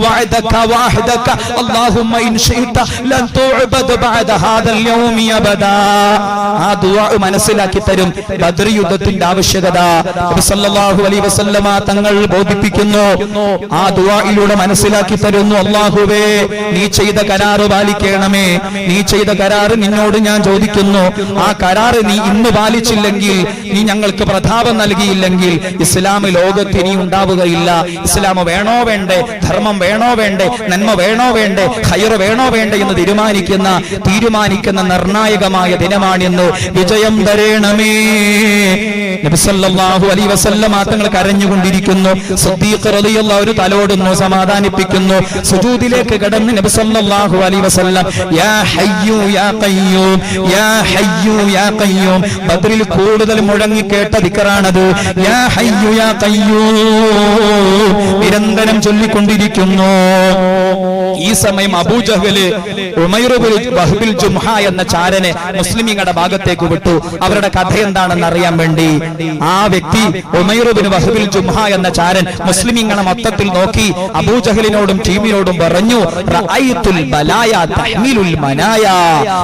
وعدك وعهدك اللهم إن شئت لن تعبد بعد هذا اليوم أبدا ആ ദുആ മനസ്സിലാക്കി തരും ബദ്ർ യുദ്ധത്തിന്റെ ആവശ്യകത നബി സല്ലല്ലാഹു അലൈഹി വസല്ലമ തങ്ങൾ ബോധിപ്പിക്കുന്നു ആ ദുആയിലൂടെ മനസ്സിലാക്കി തരുന്നു അല്ലാഹുവേ നീ ചെയ്ത കരാറ് പാലിക്കണമേ നീ ചെയ്ത കരാറ് നിന്നോട് ഞാൻ ചോദിക്കുന്നു ആ കരാറ് നീ ഇന്ന് പാലിച്ചില്ലെങ്കിൽ നീ ഞങ്ങൾക്ക് പ്രതാപം നൽകിയില്ലെങ്കിൽ ഇസ്ലാം ലോകത്ത് ഇനി ഉണ്ടാവുകയില്ല ഇസ്ലാം വേണോ വേണ്ടേ ധർമ്മം വേണോ വേണ്ടേ? നന്മ വേണോ വേണ്ടേ? ഹയർ വേണോ വേണ്ടേ എന്ന് തീരുമാനിക്കുന്ന തീരുമാനിക്കുന്ന നിർണായകമായ ദിനമാണിന്ന്. വിജയം തരേണമേ. നബി സല്ലല്ലാഹു അലൈഹി വസല്ലമ തങ്ങൾ കരഞ്ഞുകൊണ്ടിരിക്കുന്നു. സിദ്ദീഖ് റളിയല്ലാഹു ഒരു തലോടുന്നു സമാധാനിപ്പിക്കുന്നു. സുജൂദിലേക്ക് കടന്ന് വസല്ലം യാ ഹയ്യു യാ യാ ഹയ്യു യാ ബദ്രിൽ കൂടുതൽ മുഴങ്ങി കേട്ട ദിക്റാണത് യാ ഹയ്യു യാ നിരന്തരം ചൊല്ലിക്കൊണ്ടിരിക്കുന്നു ഈ സമയം അബൂജഹൽ ജുംഹ എന്ന ചാരനെ മുസ്ലിമീങ്ങളുടെ ഭാഗത്തേക്ക് വിട്ടു. അവരുടെ കഥ എന്താണെന്ന് അറിയാൻ വേണ്ടി ആ വ്യക്തി ഉമൈറുബിൻ ജുംഹ എന്ന ചാരൻ മുസ്ലിമീങ്ങളെ മൊത്തത്തിൽ നോക്കി അബൂജഹലിനോടും ടീമിനോടും പറഞ്ഞു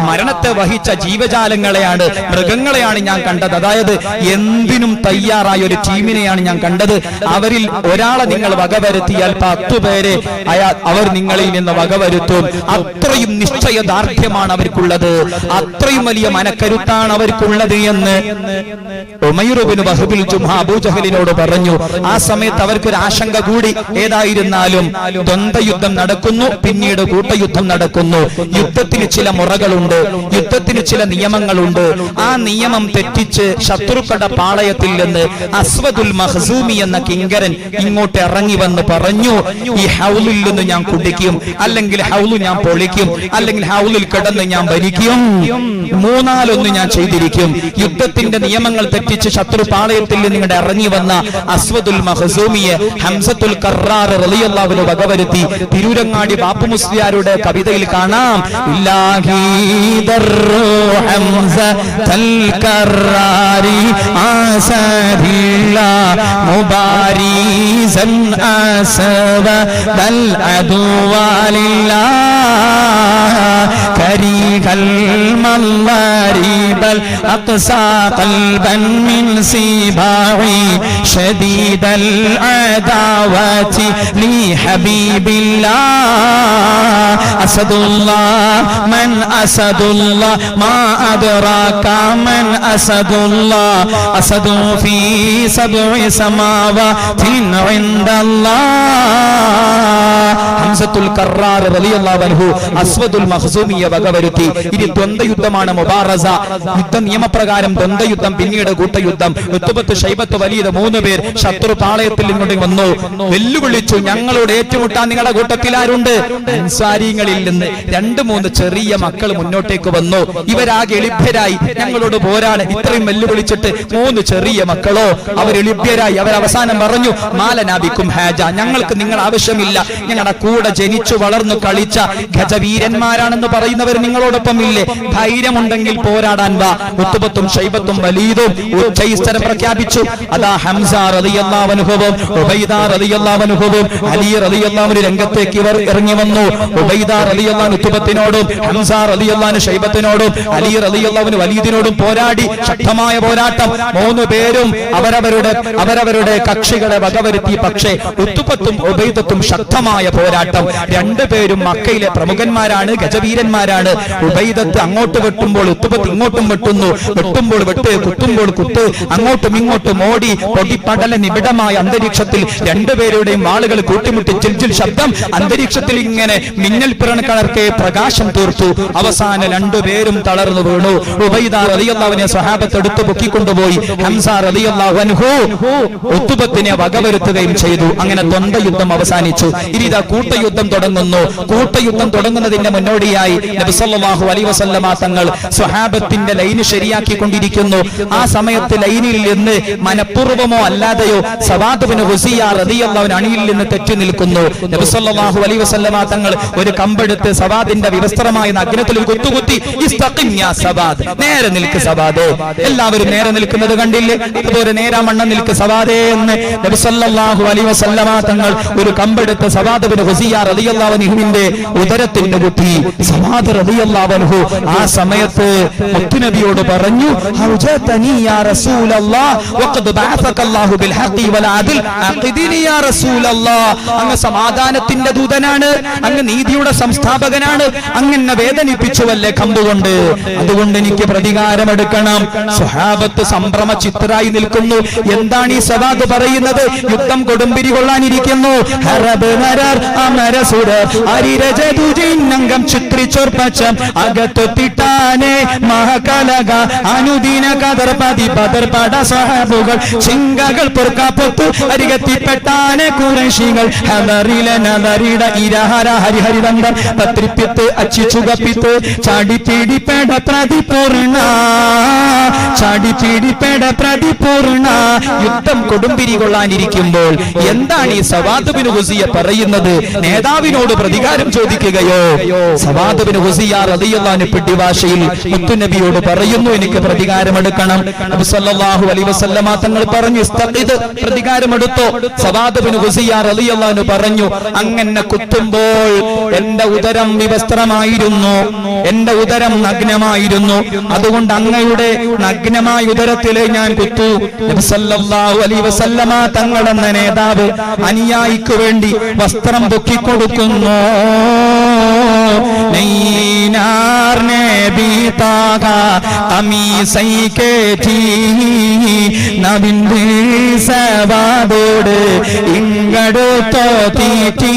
മരണത്തെ വഹിച്ച ജീവജാലങ്ങളെയാണ് മൃഗങ്ങളെയാണ് ഞാൻ കണ്ടത്. അതായത് എന്തിനും തയ്യാറായ ഒരു ടീമിനെയാണ് ഞാൻ കണ്ടത്. അവരിൽ ഒരാളെ നിങ്ങൾ വകവരുത്തിയാൽ പത്തു പേരെ അവർ നിങ്ങളിൽ നിന്ന് വകവരുത്തും അത്രയും നിശ്ചയദാർഢ്യമാണ് അവർക്കുള്ളത്. അത്രയും വലിയ മനക്കരുത്താണ് അവർക്കുള്ളത് എന്ന് ോട് ജുംഹ പറഞ്ഞു. ആ സമയത്ത് അവർക്കൊരു ആശങ്ക കൂടി. ഏതായിരുന്നാലും ദ്വന്ദ്വയുദ്ധം നടക്കുന്നു പിന്നീട് കൂട്ടയുദ്ധം നടക്കുന്നു. യുദ്ധത്തിന് ചില മുറകളുണ്ട് യുദ്ധത്തിന് ചില നിയമങ്ങളുണ്ട്. ആ നിയമം തെറ്റിച്ച് ശത്രുക്കളുടെ പാളയത്തിൽ നിന്ന് അസ്വദുൽ മഹസൂമി എന്ന കിങ്കരൻ ഇങ്ങോട്ട് ഇറങ്ങി വന്ന് പറഞ്ഞു ഈ ഹൗലിൽ നിന്ന് ഞാൻ കുടിക്കും. അല്ലെങ്കിൽ ഹൗലു ഞാൻ പൊളിക്കും. അല്ലെങ്കിൽ ഹൗലിൽ കിടന്ന് ഞാൻ ഭരിക്കും. മൂന്നാലൊന്ന് ഞാൻ ചെയ്തിരിക്കും. യുദ്ധത്തിന്റെ നിയമങ്ങൾ തെറ്റിച്ച് ശത്രു പാളയത്തിൽ നിങ്ങളുടെ ഇറങ്ങി വന്ന അസ്വദുൽ മഹസൂമിയെ ഹംസത്തുൽ കറാർ റളിയല്ലാഹുവിന് വകവരുത്തി തിരൂരങ്ങാടി ബാപ്പു മുസ്ലിയാരുടെ കവിതയിൽ കാണാം. ഇല്ലാഹി ദർറു ഹംസത്തൽ കറാരി ആസദില്ല ദൽ അസവദൽ കരികൽ മല്ല المضارب الأقصى قلبا من سباعي شديد العداوة لحبيب الله أسد الله من أسد الله ما أدراك من أسد الله أسد في سبع سماوات عند الله ഹംസത്തുൽ കറാർ റളിയല്ലാഹു അൻഹു അസ്വദുൽ മഖ്സൂമിയെ വകവരുത്തി ഇനി ദ്വന്ദ്വയുദ്ധമാണ് മുബാറസ യുദ്ധ നിയമപ്രകാരം ദ്വന്ദ്വയുദ്ധം പിന്നീട് കൂട്ടയുദ്ധം. ഉത്തുബത്ത് ഷൈബത്ത് വലീദ് മൂന്ന് പേർ ശത്രു പാളയത്തിൽ ഇങ്ങോട്ട് വന്നു. വെല്ലുവിളിച്ചു ഞങ്ങളോട് ഏറ്റുമുട്ടാൻ നിങ്ങളുടെ കൂട്ടത്തിൽ ആരുണ്ട്? അൻസാരിങ്ങളിൽ നിന്ന് രണ്ട് മൂന്ന് ചെറിയ മക്കൾ മുന്നോട്ടേക്ക് വന്നു. ഇവരാകെ എളിഭ്യരായി. ഞങ്ങളോട് പോരാണ്. ഇത്രയും വെല്ലുവിളിച്ചിട്ട് മൂന്ന് ചെറിയ മക്കളോ അവർ എളിഭ്യരായി. അവർ അവസാനം പറഞ്ഞു മാലനാബിക്കും ഹാജ. ഞങ്ങൾക്ക് നിങ്ങൾ ആവശ്യമില്ല. ഞങ്ങളുടെ കൂടെ ജനിച്ചു വളർന്നു കളിച്ച ഗജവീരന്മാരാണെന്ന് പറയുന്നവർ നിങ്ങളോടൊപ്പം ഇല്ലേ ധൈര്യമുണ്ടെങ്കിൽ പോരാടാൻ വാ. ഉത്തുബത്തും ഷൈബത്തും വലീദും ഉച്ചൈസ്തരം പ്രഖ്യാപിച്ചു. അതാ ഹംസ ഉബൈദാ ഉബൈദ റളിയല്ലാഹുവും അലി റളിയല്ലാഹു രംഗത്തേക്ക് ഇവർ ഇറങ്ങി വന്നു. ഉബൈദ റളിയല്ലാഹു ഉത്തുബത്തിനോടും ഹംസ റളിയല്ലാഹു ഷൈബത്തിനോടും അലി റളിയല്ലാഹു വലീദിനോടും പോരാടി. ശക്തമായ പോരാട്ടം. മൂന്ന് പേരും അവരവരുടെ അവരവരുടെ കക്ഷികളെ വകവരുത്തി. പക്ഷേ ഉത്തുപത്തും ഉബൈദത്തും ശക്തമായ പോരാട്ടം. രണ്ടുപേരും മക്കയിലെ പ്രമുഖന്മാരാണ് ഗജവീരന്മാരാണ്. ഉബൈദത്ത് അങ്ങോട്ട് വെട്ടുമ്പോൾ ഉത്തുപത്ത് ഇങ്ങോട്ടും വെട്ടുന്നു. വെട്ടുമ്പോൾ വെട്ട് കുത്തുമ്പോൾ കുത്ത്. അങ്ങോട്ടും ഇങ്ങോട്ടും ഓടി പൊടിപ്പടല നിബിഡമായ അന്തരീക്ഷത്തിൽ രണ്ടുപേരുടെയും ആളുകൾ കൂട്ടിമുട്ടി ചിൽച്ചിൽ ശബ്ദം. അന്തരീക്ഷത്തിൽ ഇങ്ങനെ മിന്നൽ പിറണക്കണർക്കെ പ്രകാശം തീർത്തു. അവസാന രണ്ടുപേരും തളർന്നു വീണു. ഉബൈദ റളിയല്ലാഹുവിനെ സ്വഹാബത്ത് എടുത്തു പൊക്കിക്കൊണ്ടുപോയി. ഹംസ റളിയല്ലാഹു അൻഹു ഉത്തുബത്തിനെ വകവരുത്തുകയും ചെയ്തു. അങ്ങനെ തൊണ്ട യുദ്ധം അവസാനിച്ചു. ഇനി ഇതാ കൂട്ടയുദ്ധം തുടങ്ങുന്നു. കൂട്ടയുദ്ധം തുടങ്ങുന്നതിന്റെ മുന്നോടിയായി നബിസല്ലാഹു അലൈ വസല്ലമ തങ്ങൾ സ്വഹാബത്തിന്റെ ലൈന് ശരിയാക്കിക്കൊണ്ടിരിക്കുന്നു. ആ സമയത്ത് ലൈനിൽ നിന്ന് മനഃപൂർവമോ അല്ലാതെയോ സവാദുബിന് ഹുസിയാർ റതിയല്ലാവൻ അണിയിൽ നിന്ന് തെറ്റി നിൽക്കുന്നു. നബിസല്ലാഹു അലൈ വസല്ലമ തങ്ങൾ ഒരു കമ്പെടുത്ത് സവാദിന്റെ വിവസ്ത്രമായ നഗ്നത്തിൽ കുത്തുകുത്തി "ഇസ്തഖിം യാ സവാദ് നേരെ നിൽക്ക് സവാദേ. എല്ലാവരും നേരെ നിൽക്കുന്നത് കണ്ടില്ലേ? അതുപോലെ നേരാ മണ്ണം നിൽക്ക് സവാദേ എന്ന് നബിസല്ലാഹു അലൈഹി വസല്ലമ തങ്ങൾ ഒരു കമ്പെടുത്ത് സവാദുബിന് ഹുസിയാർ ഹുസിയ റളിയല്ലാഹു അൻഹുവിന്റെ ഉദരത്തിന് കുത്തി. സവാദ് റളിയല്ലാഹു അൻഹു ആ സമയത്ത് മുത്തുനബിയോട് പറഞ്ഞു അങ്ങ് സമാധാനത്തിന്റെ ദൂതനാണ് അങ്ങ് നീതിയുടെ സംസ്ഥാപകനാണ് അങ്ങനെ വേദനിപ്പിച്ചുവല്ലേ കമ്പുകൊണ്ട്. അതുകൊണ്ട് എനിക്ക് പ്രതികാരമെടുക്കണം. സ്വഹാബത്ത് സംഭ്രമ ചിത്രായി നിൽക്കുന്നു. എന്താണ് ഈ സവാദ് പറയുന്നത്? യുദ്ധം കൊടുമ്പിരി കൊള്ളാനിരിക്കുന്നു. ഹറബ് നരർ അമരസുരർ അരിരജതുജിന്നംഗം ചിത്രിച്ചോർപ്പച്ചം അകത്തൊത്തിട്ടാനെ മഹകലക അനുദിന കതർപതി പതർപട സഹബുകൾ ചിങ്കകൾ പൊറുക്കാപ്പൊത്തു അരികത്തിപ്പെട്ടാനെ കുറശികൾ ഹദറില നദറിട ഇരഹര ഹരിഹരിതന്തം. പത്രിപ്പിത്ത് അച്ചിച്ചുകപ്പിത്ത് ചാടി പീഡിപ്പേട പ്രതിപൂർണ. ചാടി പീഡിപ്പേട പ്രതിപൂർണ. യുദ്ധം കൊടുമ്പിരി കൊള്ളാനിരിക്കുമ്പോൾ എന്താണ് ഈ സവാദുബിന് ഹുസിയ പറയുന്നത്? നേതാവിനോട് പ്രതികാരം ചോദിക്കുകയോ? സവാദുബിന് ഹുസിയ റളിയല്ലാഹു പെട്ടി മുത്തുനബിയോട് പറയുന്നു എനിക്ക് പ്രതികാരമെടുക്കണം. അബ്സല്ലാഹു അലൈഹി വസല്ലമ തങ്ങൾ പറഞ്ഞു ഇസ്തഖിദ് പ്രതികാരമെടുത്തോ? ബിൻ ഹുസിയ റളിയല്ലാഹു പറഞ്ഞു അങ്ങനെ കുത്തുമ്പോൾ എന്റെ ഉദരം വിവസ്ത്രമായിരുന്നു എന്റെ ഉദരം നഗ്നമായിരുന്നു. അതുകൊണ്ട് അങ്ങയുടെ നഗ്നമായ ഉദരത്തിലെ ഞാൻ കുത്തു. സല്ലല്ലാഹു അലൈഹി വസല്ലമ തങ്ങളെന്ന നേതാവ് അനുയായിക്ക് വേണ്ടി വസ്ത്രം പൊക്കിക്കൊടുക്കുന്നു. നൈനാർ നബി താക കമീസൈ കേറ്റി. നബിന്റെ സവാദോട് ഇങ്ങടുത്തോ തീറ്റി.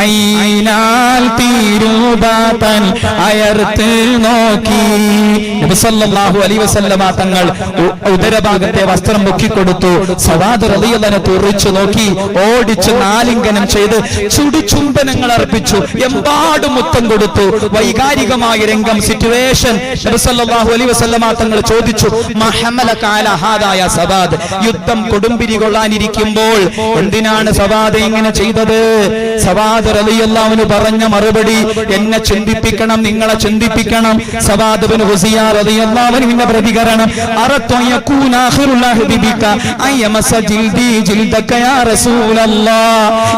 ഐനാൽ തീരൂപാതൻ അയർത്ത് നോക്കി. നബി സല്ലല്ലാഹു അലൈഹി വസല്ലമ തങ്ങൾ ഉദരഭാഗത്തെ വസ്ത്രം മുക്കിക്കൊടുത്തു. സവാദ് റളിയല്ലാഹു തുറിച്ചു നോക്കി. ഓടിച്ച് നാലിംഗനം ചെയ്ത് ചുടുചുംബനങ്ങൾ അർപ്പിച്ചു. എമ്പാടും മുത്തം കൊടുത്തു. വൈകാരികമായ രംഗം സിറ്റുവേഷൻ വസല്ലമ തങ്ങൾ ചോദിച്ചു സബാദ് യുദ്ധം കൊടുമ്പിരി കൊള്ളാനിരിക്കുമ്പോൾ എന്തിനാണ് സവാദ് ഇങ്ങനെ ചെയ്തത്? സവാദ് റലിയല്ലാവിന് പറഞ്ഞ മറുപടി എന്നെ ചിന്തിപ്പിക്കണം നിങ്ങളെ ചിന്തിപ്പിക്കണം. സവാദ് ഹുസിയാർ ഹുസിയ റളിയല്ലാഹുവിന്റെ പ്രതികരണം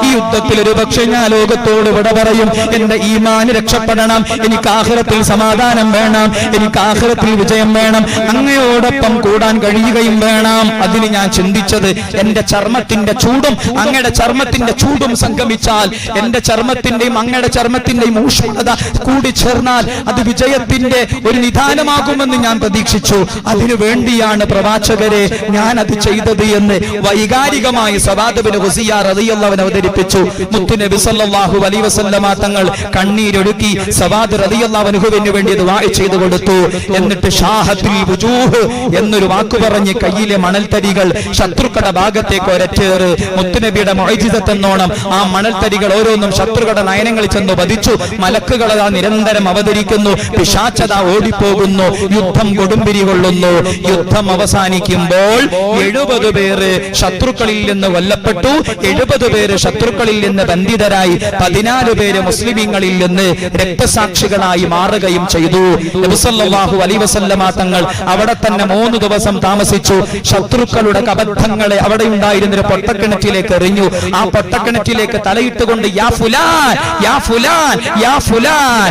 ഈ യുദ്ധത്തിൽ ഒരു പക്ഷെ ഞാൻ ലോകത്തോട് വിട പറയും എന്റെ ഈമാന് രക്ഷപ്പെടണം. എനിക്ക് ആഖിറത്തിൽ സമാധാനം വേണം. എനിക്ക് ആഖിറത്തിൽ വിജയം വേണം. അങ്ങയോടൊപ്പം കൂടാൻ കഴിയുകയും വേണം. അതിന് ഞാൻ ചിന്തിച്ചത് എന്റെ ചർമ്മത്തിന്റെ ചൂടും അങ്ങയുടെ ചർമ്മത്തിന്റെ ചൂടും സംഗമിച്ചാൽ എന്റെ ചർമ്മത്തിന്റെയും അങ്ങയുടെ ചർമ്മത്തിന്റെയും ഊഷ്മത കൂടി ചേർന്നാൽ അത് വിജയത്തിന്റെ ഒരു നിധാനമാകുമെന്ന് ഞാൻ പ്രതീക്ഷിച്ചു. അതിനു വേണ്ടിയാണ് പ്രവാചകരെ ഞാൻ അത് ചെയ്തത് എന്ന് വൈകാരികമായി സവാദബിന് ഹുസിയാർ അതിയുള്ളവൻ അവതരിപ്പിച്ചു. മുത്തുനബി സല്ലല്ലാഹു അലൈഹി വസല്ലമ തങ്ങൾ കണ്ണീരൊഴുക്കി സവാദ് റളിയല്ലാഹു അൻഹുവിന് വേണ്ടി ദുആ ചെയ്തു കൊടുത്തു. എന്നിട്ട് വുജൂഹ് എന്നൊരു വാക്ക് പറഞ്ഞ് കയ്യിലെ മണൽത്തരികൾ ശത്രുക്കളുടെ ഭാഗത്തേക്ക് ഒരറ്റേറ്. മുത്തുനബിയുടെ മൊഴിജിതത്തെന്നോണം ആ മണൽത്തരികൾ ഓരോന്നും ശത്രുക്കളുടെ നയനങ്ങളിൽ ചെന്ന് പതിച്ചു മലക്കുകൾ അതാ നിരന്തരം അവതരിക്കുന്നു. പിശാച്ചത ഓടിപ്പോകുന്നു. യുദ്ധം കൊടുമ്പിരി കൊള്ളുന്നു. യുദ്ധം അവസാനിക്കുമ്പോൾ എഴുപത് പേര് ശത്രുക്കളിൽ നിന്ന് കൊല്ലപ്പെട്ടു. എഴുപത് പേര് ശത്രുക്കളിൽ നിന്ന് ബന്ധിതരായി. പതിനാല് പേര് മുസ്ലിമീങ്ങളിൽ നിന്ന് രക്തസാക്ഷികളായി മാറുകയും ചെയ്തു. തങ്ങൾ അവിടെ തന്നെ മൂന്ന് ദിവസം താമസിച്ചു. ശത്രുക്കളുടെ കബദ്ധങ്ങളെ അവിടെ ഉണ്ടായിരുന്ന ഒരു പൊട്ടക്കിണറ്റിലേക്ക് എറിഞ്ഞു. ആ പൊട്ടക്കിണറ്റിലേക്ക് തലയിട്ടുകൊണ്ട് യാ ഫുലാൻ യാ ഫുലാൻ യാ ഫുലാൻ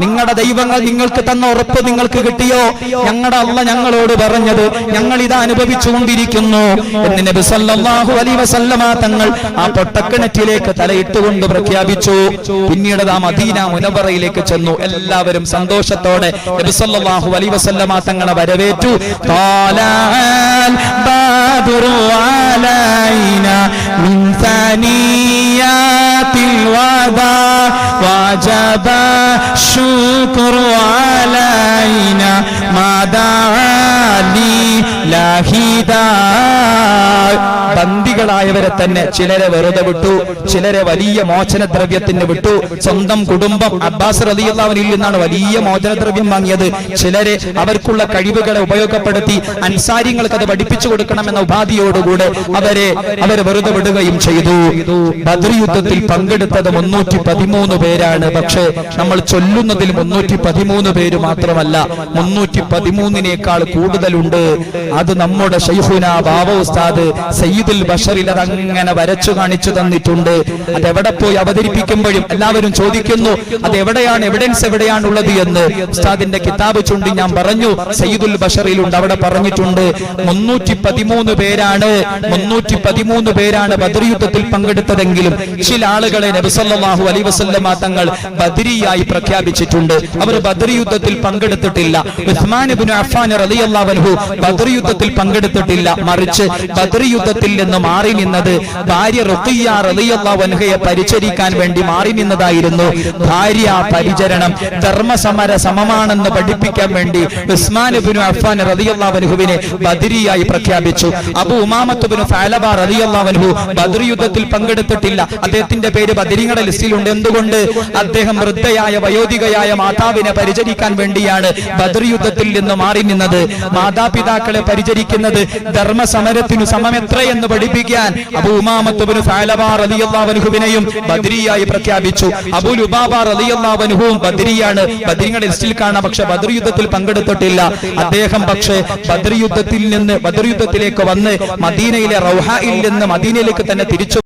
നിങ്ങളുടെ ദൈവങ്ങൾ നിങ്ങൾക്ക് തന്ന ഉറപ്പ് നിങ്ങൾക്ക് കിട്ടിയോ? ഞങ്ങളുടെ അല്ല ഞങ്ങളോട് പറഞ്ഞത് ഞങ്ങൾ ഇത് അനുഭവിച്ചുകൊണ്ടിരിക്കുന്നു എന്ന് നബി സല്ലല്ലാഹു അലൈഹി വസല്ലമ തങ്ങൾ ആ പൊട്ടക്കിണറ്റിലേക്ക് തലയിട്ടുകൊണ്ട് പ്രഖ്യാപിച്ചു പിന്നീട് ആ മദീന മുനവറയിലേക്ക് ചെന്നു എല്ലാവരും സന്തോഷത്തോടെ നബി സല്ലല്ലാഹു അലൈഹി വസല്ലമ തങ്ങളെ വരവേറ്റു طالع البدر علينا من ثنيات الوداع وجب الشكر علينا ദാനി ലാഹിദാ ബന്ദികളായവരെ തന്നെ ചിലരെ വെറുതെ വിട്ടു ചിലരെ വലിയ മോചനദ്രവ്യത്തിന് വിട്ടു. സ്വന്തം കുടുംബം അബ്ബാസ് റലിയുള്ളവനിൽ നിന്നാണ് വലിയ മോചനദ്രവ്യം വാങ്ങിയത്. ചിലരെ അവർക്കുള്ള കഴിവുകളെ ഉപയോഗപ്പെടുത്തി അൻസാരിങ്ങൾക്ക് അത് പഠിപ്പിച്ചു കൊടുക്കണമെന്ന ഉപാധിയോടുകൂടെ അവരെ അവരെ വെറുതെ വിടുകയും ചെയ്തു. ബദ്ർ യുദ്ധത്തിൽ പങ്കെടുത്തത് മുന്നൂറ്റി പതിമൂന്ന് പേരാണ്. പക്ഷേ നമ്മൾ ചൊല്ലുന്നതിൽ മുന്നൂറ്റി പതിമൂന്ന് പേര് മാത്രമല്ല മുന്നൂറ്റി പതിമൂന്നിനേക്കാൾ കൂടുതലുണ്ട്. അത് നമ്മുടെ ഷൈഹുന ബാബ ഉസ്താദ് സയ്യിദുൽ ബഷറിൽ അത് അങ്ങനെ വരച്ചു കാണിച്ചു തന്നിട്ടുണ്ട്. അത് എവിടെ പോയി അവതരിപ്പിക്കുമ്പോഴും എല്ലാവരും ചോദിക്കുന്നു അത് എവിടെയാണ്? എവിഡൻസ് എവിടെയാണുള്ളത് എന്ന്? ഉസ്താദിന്റെ കിതാബ് ചൂണ്ടി ഞാൻ പറഞ്ഞു സയ്യിദുൽ ബഷറിലുണ്ട്. അവിടെ പറഞ്ഞിട്ടുണ്ട് മുന്നൂറ്റി പതിമൂന്ന് പേരാണ് മുന്നൂറ്റി പതിമൂന്ന് പേരാണ് ബദർ യുദ്ധത്തിൽ പങ്കെടുത്തതെങ്കിലും ചില ആളുകളെ നബിസല്ലാഹു അലൈ വസല്ലമ തങ്ങൾ ബദരിയായി പ്രഖ്യാപിച്ചിട്ടുണ്ട്. അവർ ബദർ യുദ്ധത്തിൽ പങ്കെടുത്തിട്ടില്ല. ഉസ്മാൻ അഫ്ഫാൻ ബദർ യുദ്ധത്തിൽ പങ്കെടുത്തിട്ടില്ല. മറിച്ച് ബദർ യുദ്ധത്തിൽ നിന്ന് മാറി നിന്നത് ഭാര്യ റുഖിയ പരിചരിക്കാൻ വേണ്ടി മാറി നിന്നതായിരുന്നു. ഭാര്യ പരിചരണം ധർമ്മസമര സമമാണെന്ന് പഠിപ്പിക്കാൻ വേണ്ടി ഉസ്മാൻ ഇബ്നു അഫ്ഫാൻ റളിയല്ലാഹു അൻഹുവിനെ ബദരിയായി പ്രഖ്യാപിച്ചു. അബു ഉമാമത്ത് ഇബ്നു ഫഅലബ റളിയല്ലാഹു അൻഹു ബദർ യുദ്ധത്തിൽ പങ്കെടുത്തിട്ടില്ല. അദ്ദേഹത്തിന്റെ പേര് ബദരിങ്ങളുടെ ലിസ്റ്റിലുണ്ട്. എന്തുകൊണ്ട്? അദ്ദേഹം വൃദ്ധയായ വയോധികയായ മാതാവിനെ പരിചരിക്കാൻ വേണ്ടിയാണ് ബദർ യുദ്ധത്തിൽ നിന്ന് മാറി നിന്നത്. മാതാപിതാക്കളെ പരിചരിക്കുന്നത് ധർമ്മസമരത്തിനു സമമെത്രയെന്ന് പഠിപ്പിക്കാൻ അബു ഉമാമത്തുബിന് ബദ്രിയായി പ്രഖ്യാപിച്ചു. അബുൽ റളിയല്ലാഹുവും ബദരിയാണ്. ബദരിങ്ങളുടെ ലിസ്റ്റിൽ കാണാം പക്ഷെ ബദർ യുദ്ധത്തിൽ പങ്കെടുത്തിട്ടില്ല. അദ്ദേഹം പക്ഷേ ബദർ യുദ്ധത്തിൽ നിന്ന് ബദർ യുദ്ധത്തിലേക്ക് വന്ന് മദീനയിലെ റൗഹയിൽ നിന്ന് മദീനയിലേക്ക് തന്നെ തിരിച്ചു